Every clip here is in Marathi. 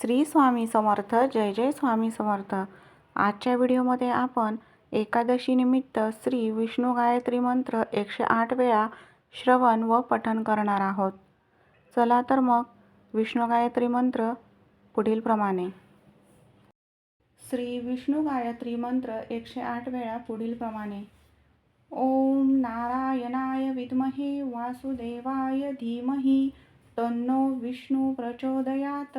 श्री स्वामी समर्थ जय जय स्वामी समर्थ. आजच्या व्हिडिओमध्ये आपण एकादशीनिमित्त श्री विष्णू गायत्री मंत्र एकशे आठ वेळा श्रवण व पठण करणार आहोत. चला तर मग विष्णू गायत्री मंत्र पुढीलप्रमाणे श्री विष्णू गायत्री मंत्र एकशे आठ वेळा पुढीलप्रमाणे ओम नारायणाय विद्महे वासुदेवाय धीमही तन्नो विष्णू प्रचोदयात.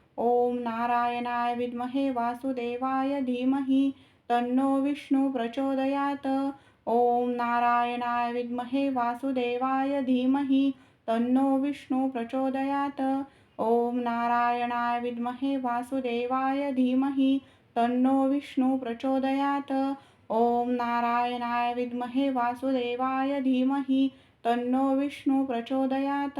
ओम नारायणाय विद्महे वासुदेवाय धीमहि तन्नो विष्णू प्रचोदयात। ओम नारायणाय विद्महे वासुदेवाय धीमहि तन्नो विष्णू प्रचोदयात। ओम नारायणाय विद्महे वासुदेवाय धीमहि तन्नो विष्णू प्रचोदयात। ओम नारायणाय विद्महे वासुदेवाय धीमहि तन्नो विष्णू प्रचोदयात।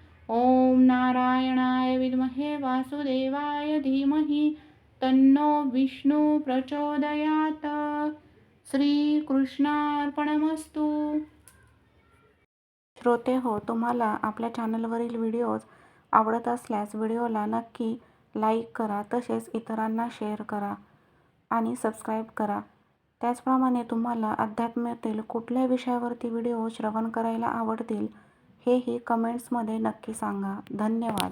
ॐ नारायणाय विद्महे वासुदेवाय धीमहि तन्नो विष्णू प्रचोदयात्। श्रीकृष्णार्पणमस्तु। श्रोते हो तुम्हाला आपल्या चॅनलवरील व्हिडिओज आवडत असल्यास व्हिडिओला नक्की लाईक करा तसेच इतरांना शेअर करा आणि सबस्क्राईब करा. त्याचप्रमाणे तुम्हाला अध्यात्मातील कुठल्या विषयावरती व्हिडिओ श्रवण करायला आवडतील हेही कमेंट्समध्ये नक्की सांगा. धन्यवाद.